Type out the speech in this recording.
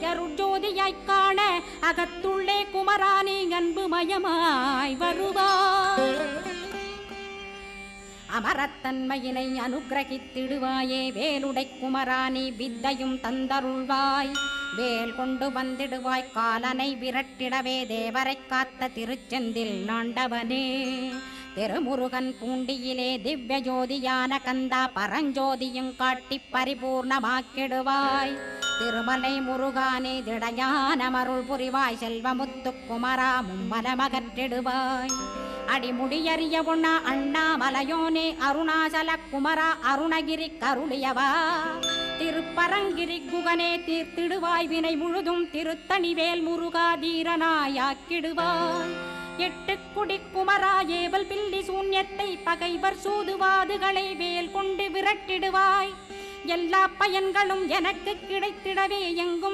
அருட்ஜோதியாய்க் காண அகத்துள்ளே குமரானி அன்பு மயமாய் வருவாய். அமரத்தன்மையினை அனுகிரகித்திடுவாயே வேலுடை குமராணி வித்தையும் தந்தருள்வாய். வேல் கொண்டு வந்திடுவாய் காலனை விரட்டிடவே தேவரை காத்த திருச்செந்தில் நாண்டவனே. திருமுருகன் பூண்டியிலே திவ்ய ஜோதியான கந்தா பரஞ்சோதியும் காட்டி பரிபூர்ணமாக்கிடுவாய். திருமலை முருகானே திடஞானமருள் புரிவாய் செல்வமுத்து குமரா மும்மலமகற்றிடுவாய். அடிமுடியறிய உண்ணா அண்ணாமலையோனே அருணாசல குமரா அருணகிரி கருளியவா. திருப்பரங்கிரி குகனே தீர்த்திடுவாய் வினை முழுதும் திருத்தணிவேல் முருகா தீரனாயாக்கிடுவாய். எட்டு குடி குமரா ஏவல் பில்லி சூன்யத்தை பகைவர் சூதுவாதுகளை வேல் கொண்டு விரட்டிடுவாய். எல்லா பயன்களும் எனக்கு கிடைத்திடவே எங்கும்